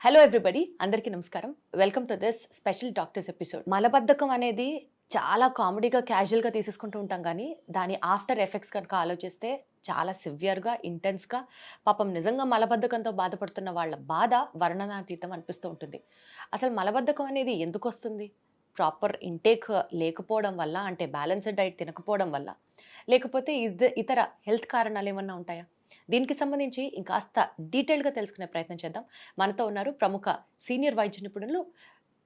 Hello everybody అందరికీ నమస్కారం. Welcome to this special doctors episode మలబద్ధకం అనేది చాలా కామెడీగా క్యాజువల్గా తీసేసుకుంటూ ఉంటాం కానీ దాని ఆఫ్టర్ ఎఫెక్ట్స్ కనుక ఆలోచిస్తే చాలా సివియర్గా ఇంటెన్స్గా పాపం నిజంగా మలబద్ధకంతో బాధపడుతున్న వాళ్ళ బాధ వర్ణనాతీతం అనిపిస్తూ ఉంటుంది. అసలు మలబద్ధకం అనేది ఎందుకు వస్తుంది? ప్రాపర్ ఇంటేక్ లేకపోవడం వల్ల అంటే బ్యాలెన్స్డ్ డైట్ తినకపోవడం వల్ల లేకపోతే ఇద- ఇతర హెల్త్ కారణాలు ఏమన్నా ఉంటాయా? దీనికి సంబంధించి ఇంకాస్త డీటెయిల్గా తెలుసుకునే ప్రయత్నం చేద్దాం. మనతో ఉన్నారు ప్రముఖ సీనియర్ వైద్య నిపుణులు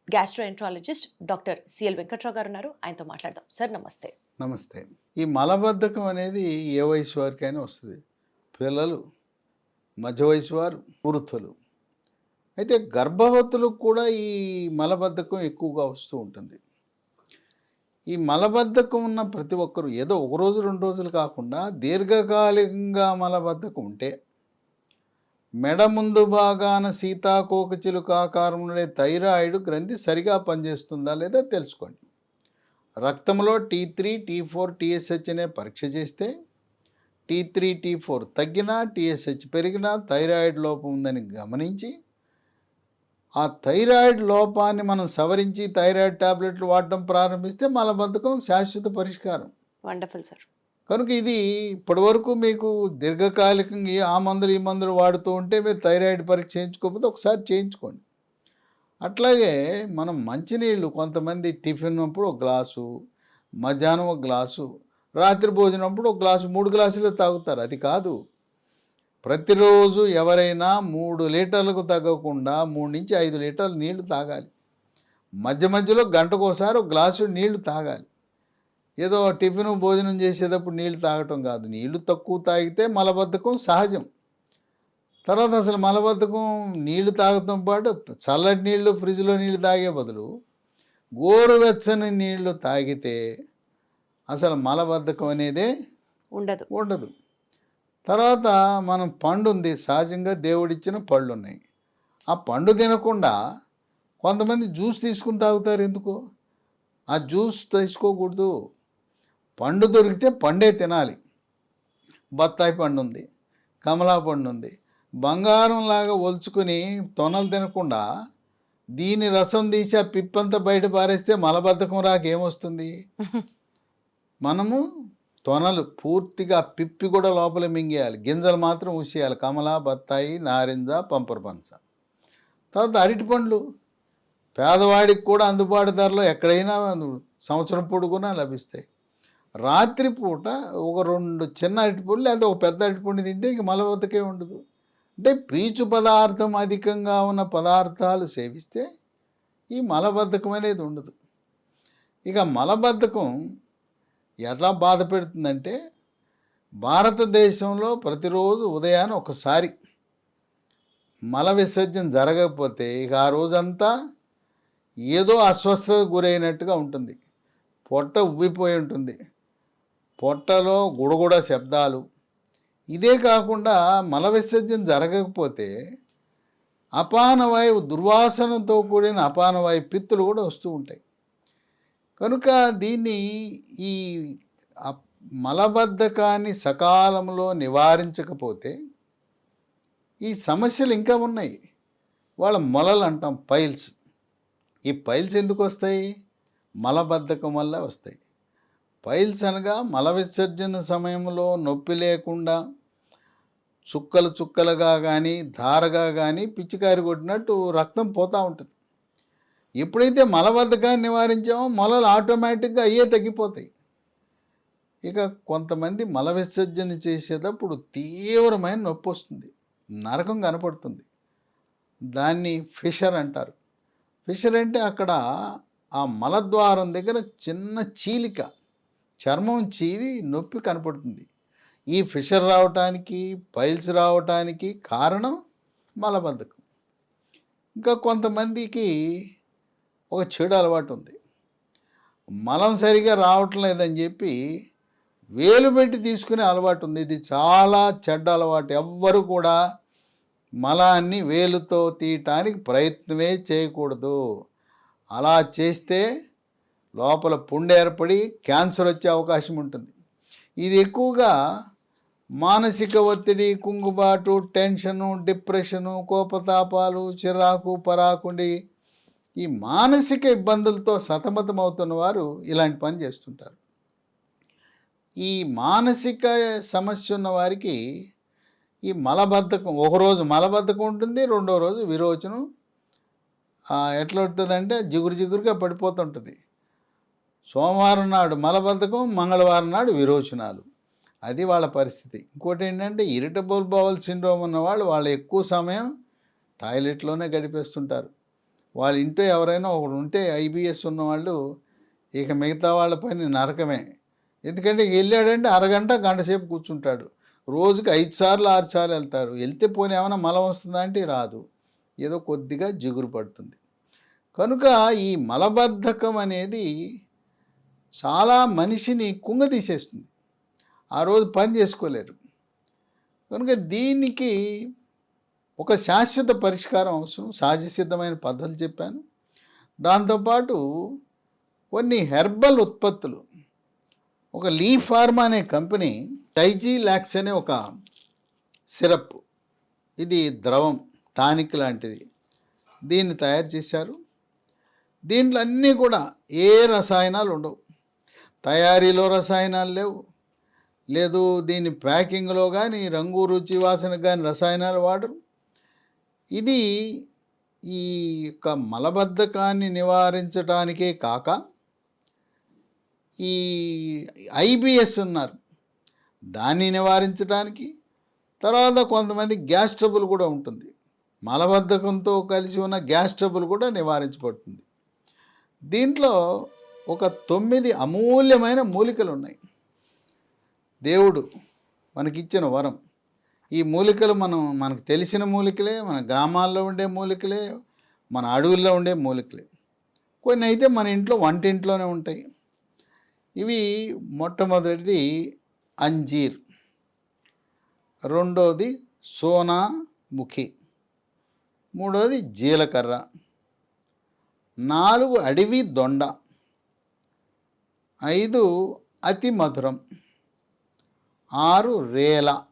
గ్యాస్ట్రోఎంట్రాలజిస్ట్ డాక్టర్ సిఎల్ వెంకట్రావు గారు ఉన్నారు. ఆయనతో మాట్లాడదాం. సార్ నమస్తే. నమస్తే. ఈ మలబద్ధకం అనేది ఏ వయసు వారికైనా వస్తుంది. పిల్లలు మధ్య వయసు వారు వృద్ధులు. అయితే గర్భవతులకు కూడా ఈ మలబద్ధకం ఎక్కువగా వస్తూ ఉంటుంది. ఈ మలబద్ధకం ఉన్న ప్రతి ఒక్కరు ఏదో ఒక రోజు రెండు రోజులు కాకుండా దీర్ఘకాలికంగా మలబద్ధకం ఉంటే మెడ ముందు భాగాన సీతాకోకచిలుకాకారం ఆకారం ఉండే థైరాయిడ్ గ్రంథి సరిగా పనిచేస్తుందా లేదా తెలుసుకోండి. రక్తంలో T three T four TSH అనే పరీక్ష చేస్తే టీ త్రీ టీ ఫోర్ తగ్గినా టీఎస్హెచ్ పెరిగినా థైరాయిడ్ లోపం ఉందని గమనించి ఆ థైరాయిడ్ లోపాన్ని మనం సవరించి థైరాయిడ్ టాబ్లెట్లు వాడటం ప్రారంభిస్తే మలబద్ధకం శాశ్వత పరిష్కారం. Wonderful sir. కనుక ఇది ఇప్పటివరకు మీకు దీర్ఘకాలికంగా ఆ మందులు ఈ మందులు వాడుతూ ఉంటే మీరు థైరాయిడ్ పరీక్ష చేయించుకోకపోతే ఒకసారి చేయించుకోండి. అట్లాగే మనం మంచినీళ్ళు కొంతమంది టిఫిన్ అప్పుడు ఒక గ్లాసు మధ్యాహ్నం ఒక గ్లాసు రాత్రి భోజనం అప్పుడు ఒక గ్లాసు మూడు గ్లాసులు తాగుతారు. అది కాదు. ప్రతిరోజు ఎవరైనా మూడు లీటర్లకు తగ్గకుండా మూడు నుంచి ఐదు లీటర్లు నీళ్ళు తాగాలి. మధ్య మధ్యలో గంటకోసారి ఒక గ్లాసు నీళ్ళు తాగాలి. ఏదో టిఫిన్ భోజనం చేసేటప్పుడు నీళ్ళు తాగటం కాదు. నీళ్ళు తక్కువ తాగితే మలబద్ధకం సహజం. తర్వాత అసలు మలబద్ధకం నీళ్ళు తాగటం పాటు చల్లటి నీళ్ళు ఫ్రిడ్జ్లో నీళ్ళు తాగే బదులు గోరువెచ్చని నీళ్ళు తాగితే అసలు మలబద్ధకం అనేదే ఉండదు. ఉండదు. తర్వాత మనం పండు ఉంది సహజంగా దేవుడిచ్చిన పళ్ళు ఉన్నాయి ఆ పండు తినకుండా కొంతమంది జ్యూస్ తీసుకుని తాగుతారు ఎందుకు? ఆ జ్యూస్ తీసుకోకూడదు. పండు దొరికితే పండే తినాలి. బత్తాయి పండు ఉంది కమలా పండు ఉంది బంగారం లాగా ఒలుచుకుని తొనలు తినకుండా దీని రసం తీసి ఆ పిప్పంతా బయట పారేస్తే మలబద్ధకం రాక ఏమొస్తుంది? మనము తొనలు పూర్తిగా పిప్పి కూడా లోపల మింగేయాలి. గింజలు మాత్రం ఉసేయాలి కమల బత్తాయి నారింజ పంపర్ పంచ. తర్వాత అరటి పండ్లు. పేదవాడికి కూడా అందుబాటు ధరలో ఎక్కడైనా సంవత్సరం పొడుగునా లభిస్తాయి. రాత్రిపూట ఒక రెండు చిన్న అరటిపండ్లు లేదా ఒక పెద్ద అరటిపండు తింటే ఇంక మలబద్ధకే ఉండదు. అంటే పీచు పదార్థం అధికంగా ఉన్న పదార్థాలు సేవిస్తే ఈ మలబద్ధకం అనేది ఉండదు. ఇక మలబద్ధకం ఎలా బాధ పెడుతుందంటే భారతదేశంలో ప్రతిరోజు ఉదయాన్నే ఒకసారి మల విసర్జన జరగకపోతే ఇక ఆ రోజంతా ఏదో అస్వస్థత గురైనట్టుగా ఉంటుంది. పొట్ట ఉబ్బిపోయి ఉంటుంది. పొట్టలో గుడగుడ శబ్దాలు. ఇదే కాకుండా మల విసర్జన జరగకపోతే అపానవాయువు దుర్వాసనతో కూడిన అపానవాయు పిత్తులు కూడా వస్తూ ఉంటాయి. కనుక దీన్ని ఈ మలబద్ధకాన్ని సకాలంలో నివారించకపోతే ఈ సమస్యలు ఇంకా ఉన్నాయి. వాళ్ళ మొలలు అంటాం పైల్స్. ఈ పైల్స్ ఎందుకు వస్తాయి? మలబద్ధకం వల్ల వస్తాయి. పైల్స్ అనగా మల విసర్జన సమయంలో నొప్పి లేకుండా చుక్కలు చుక్కలుగా కానీ ధారగా కానీ పిచ్చికారి కొట్టినట్టు రక్తం పోతూ ఉంటుంది. ఎప్పుడైతే మలబద్ధకాన్ని నివారించామో మొలలు ఆటోమేటిక్గా అయ్యే తగ్గిపోతాయి. ఇక కొంతమంది మల విసర్జన చేసేటప్పుడు తీవ్రమైన నొప్పి వస్తుంది. నరకం కనపడుతుంది. దాన్ని ఫిషర్ అంటారు. ఫిషర్ అంటే అక్కడ ఆ మలద్వారం దగ్గర చిన్న చీలిక చర్మం చీలి నొప్పి కనపడుతుంది. ఈ ఫిషర్ రావటానికి పైల్స్ రావటానికి కారణం మలబద్ధకం ఇంకా కొంతమందికి ఒక చెడు అలవాటు ఉంది మలం సరిగా రావటం లేదని చెప్పి వేలు పెట్టి తీసుకునే అలవాటు ఉంది ఇది చాలా చెడ్డ అలవాటు. ఎవ్వరు కూడా మలాన్ని వేలుతో తీయటానికి ప్రయత్నమే చేయకూడదు. అలా చేస్తే లోపల పుండె ఏర్పడి క్యాన్సర్ వచ్చే అవకాశం ఉంటుంది. ఇది ఎక్కువగా మానసిక ఒత్తిడి కుంగుబాటు టెన్షను డిప్రెషను కోపతాపాలు చిరాకు పరాకుండి ఈ మానసిక ఇబ్బందులతో సతమతమవుతున్న వారు ఇలాంటి పని చేస్తుంటారు. ఈ మానసిక సమస్య ఉన్న వారికి ఈ మలబద్ధకం ఒకరోజు మలబద్ధకం ఉంటుంది రెండో రోజు విరోచనం. ఎట్లా ఉంటుందంటే జిగురు జిగురుగా పడిపోతుంటుంది. సోమవారం నాడు మలబద్ధకం మంగళవారం నాడు విరోచనాలు. అది వాళ్ళ పరిస్థితి. ఇంకోటి ఏంటంటే ఇరిటబుల్ బౌల్ సిండ్రోమ్ ఉన్న వాళ్ళు వాళ్ళు ఎక్కువ సమయం టాయిలెట్లోనే గడిపేస్తుంటారు. వాళ్ళ ఇంట్లో ఎవరైనా ఒకడు ఉంటే ఐబిఎస్ ఉన్నవాళ్ళు ఇక మిగతా వాళ్ళ పని నరకమే. ఎందుకంటే వెళ్ళాడంటే అరగంట గంట సేపు కూర్చుంటాడు. రోజుకి ఐదు సార్లు ఆరు సార్లు వెళ్తారు వెళ్తే పోనీ ఏమైనా మలం వస్తుందా అంటే రాదు. ఏదో కొద్దిగా జిగురు పడుతుంది. కనుక ఈ మలబద్ధకం అనేది చాలా మనిషిని కుంగదీసేస్తుంది ఆ రోజు పని చేసుకోలేరు. కనుక దీనికి ఒక శాశ్వత పరిష్కారం అవసరం. సహజసిద్ధమైన పద్ధతులు చెప్పాను. దాంతోపాటు కొన్ని హెర్బల్ ఉత్పత్తులు. ఒక లీ ఫార్మా అనే కంపెనీ టైజీ లాక్స్ అనే ఒక సిరప్. ఇది ద్రవం టానిక్ లాంటిది. దీన్ని తయారు చేశారు. దీంట్లో అన్నీ కూడా ఏ రసాయనాలు ఉండవు. తయారీలో రసాయనాలు లేవు. లేదు దీని ప్యాకింగ్లో కానీ రంగు రుచి వాసన కానీ రసాయనాలు వాడరు. ఇది ఈ యొక్క మలబద్ధకాన్ని నివారించడానికే కాక ఈ ఐబిఎస్ ఉన్నారు. దాన్ని నివారించడానికి తర్వాత కొంతమంది గ్యాస్ ట్రబుల్ కూడా ఉంటుంది. మలబద్ధకంతో కలిసి ఉన్న గ్యాస్ ట్రబుల్ కూడా నివారించబడుతుంది. దీంట్లో ఒక తొమ్మిది అమూల్యమైన మూలికలు ఉన్నాయి. దేవుడు మనకిచ్చిన వరం. ఈ మూలికలు మనం మనకు తెలిసిన మూలికలే మన గ్రామాల్లో ఉండే మూలికలే మన అడవుల్లో ఉండే మూలికలే. కొన్ని అయితే మన ఇంట్లో వంటింట్లోనే ఉంటాయి. ఇవి మొట్టమొదటిది అంజీర్. రెండోది సోనా ముఖి. మూడోది జీలకర్ర. నాలుగు అడవి దొండ. ఐదు అతి మధురం. ఆరు రేల.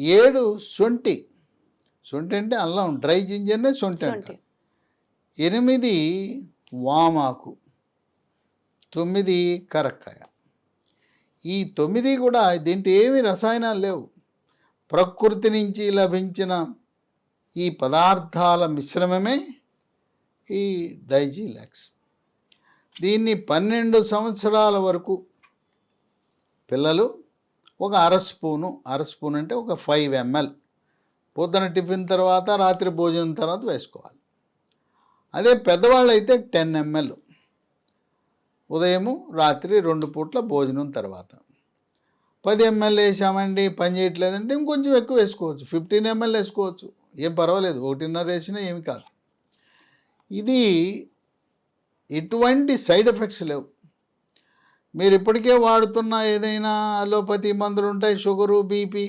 ఏడు సొంటి. సొంటి అంటే అల్లం డ్రై జింజర్నే సొంటి. అంటారు ఎనిమిది వామాకు. తొమ్మిది కరక్కాయ. ఈ తొమ్మిది కూడా దీంట్లో ఏమి రసాయనాలు లేవు. ప్రకృతి నుంచి లభించిన ఈ పదార్థాల మిశ్రమమే ఈ డైజీలాక్స్. దీన్ని పన్నెండు సంవత్సరాల వరకు పిల్లలు ఒక అర స్పూను అర స్పూన్ అంటే ఒక ఫైవ్ ఎంఎల్ పొద్దున టిఫిన్ తర్వాత రాత్రి భోజనం తర్వాత వేసుకోవాలి. అదే పెద్దవాళ్ళు అయితే టెన్ ఎంఎల్ ఉదయము రాత్రి రెండు పూట్ల భోజనం తర్వాత. పది ఎంఎల్ వేసామండి పని చేయట్లేదంటే ఇంకొంచెం ఎక్కువ వేసుకోవచ్చు. ఫిఫ్టీన్ ఎంఎల్ వేసుకోవచ్చు. ఏం పర్వాలేదు ఒకటిన్నర వేసినా ఏమి కాదు. ఇది ఎటువంటి సైడ్ ఎఫెక్ట్స్ లేవు. మీరు ఇప్పటికే వాడుతున్న ఏదైనా అలోపతి మందులు ఉంటాయి షుగరు బీపీ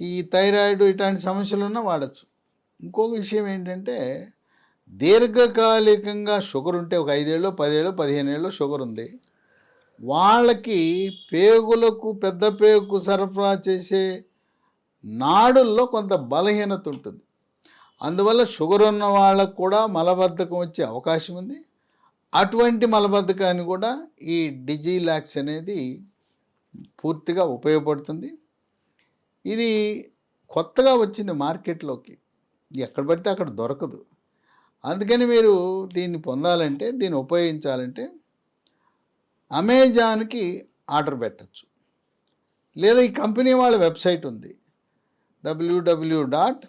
ఈ థైరాయిడ్ ఇట్లాంటి సమస్యలు ఉన్నా వాడచ్చు. ఇంకొక విషయం ఏంటంటే దీర్ఘకాలికంగా షుగర్ ఉంటే ఒక ఐదేళ్ళు పదేళ్ళు పదిహేను ఏళ్ళు షుగర్ ఉంది. వాళ్ళకి పేగులకు పెద్ద పేగుకు సరఫరా చేసే నాడుల్లో కొంత బలహీనత ఉంటుంది. అందువల్ల షుగర్ ఉన్న వాళ్ళకు కూడా మలబద్ధకం వచ్చే అవకాశం ఉంది. అటువంటి మలబద్ధకాన్ని కూడా ఈ డిజిలాక్స్ అనేది పూర్తిగా ఉపయోగపడుతుంది. ఇది కొత్తగా వచ్చింది మార్కెట్లోకి. ఎక్కడ పడితే అక్కడ దొరకదు. అందుకని మీరు దీన్ని పొందాలంటే దీన్ని ఉపయోగించాలంటే అమెజాన్కి ఆర్డర్ పెట్టచ్చు. లేదా ఈ కంపెనీ వాళ్ళ వెబ్సైట్ ఉంది. W W dot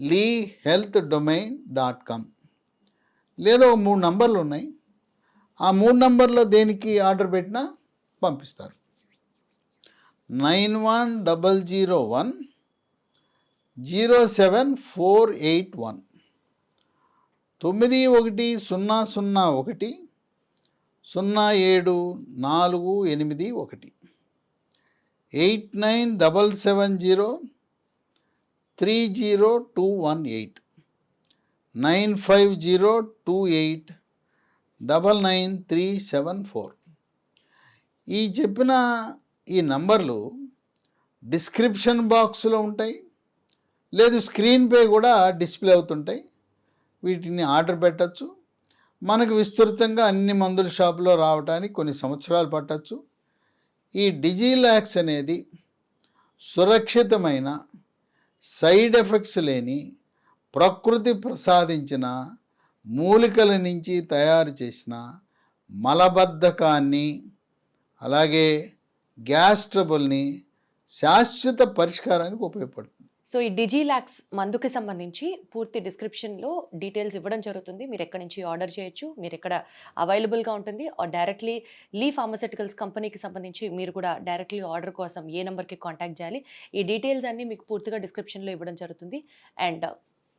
Lee health domain dot com. లేదా ఒక మూడు నంబర్లు ఉన్నాయి. ఆ మూడు నంబర్లో దేనికి ఆర్డర్ పెట్టినా పంపిస్తారు. Nine one double zero one zero seven four eight one తొమ్మిది ఒకటి సున్నా సున్నా ఒకటి సున్నా ఏడు నాలుగు ఎనిమిది ఒకటి eight nine double seven zero three zero two one eight nine five zero two eight double nine three seven four. ఈ చెప్పిన ఈ నంబర్లు డిస్క్రిప్షన్ బాక్స్లో ఉంటాయి లేదు స్క్రీన్ పే కూడా డిస్ప్లే అవుతుంటాయి. వీటిని ఆర్డర్ పెట్టచ్చు. మనకు విస్తృతంగా అన్ని మందుల షాపులో రావడానికి కొన్ని సంవత్సరాలు పట్టచ్చు. ఈ డిజిలాక్స్ అనేది సురక్షితమైన సైడ్ ఎఫెక్ట్స్ లేని ప్రకృతి ప్రసాదించిన మూలికల నుంచి తయారు చేసిన మలబద్ధకాన్ని అలాగే గ్యాస్ ట్రబుల్ని శాశ్వత పరిష్కారానికి ఉపయోగపడుతుంది. సో ఈ డిజిలాక్స్ మందుకి సంబంధించి పూర్తి డిస్క్రిప్షన్లో డీటెయిల్స్ ఇవ్వడం జరుగుతుంది. మీరు ఎక్కడి నుంచి ఆర్డర్ చేయొచ్చు మీరు ఎక్కడ అవైలబుల్గా ఉంటుంది. ఆర్ డైరెక్ట్లీ లీ ఫార్మస్యూటికల్స్ కంపెనీకి సంబంధించి మీరు కూడా డైరెక్ట్లీ ఆర్డర్ కోసం ఏ నెంబర్కి కాంటాక్ట్ చేయాలి. ఈ డీటెయిల్స్ అన్నీ మీకు పూర్తిగా డిస్క్రిప్షన్లో ఇవ్వడం జరుగుతుంది. And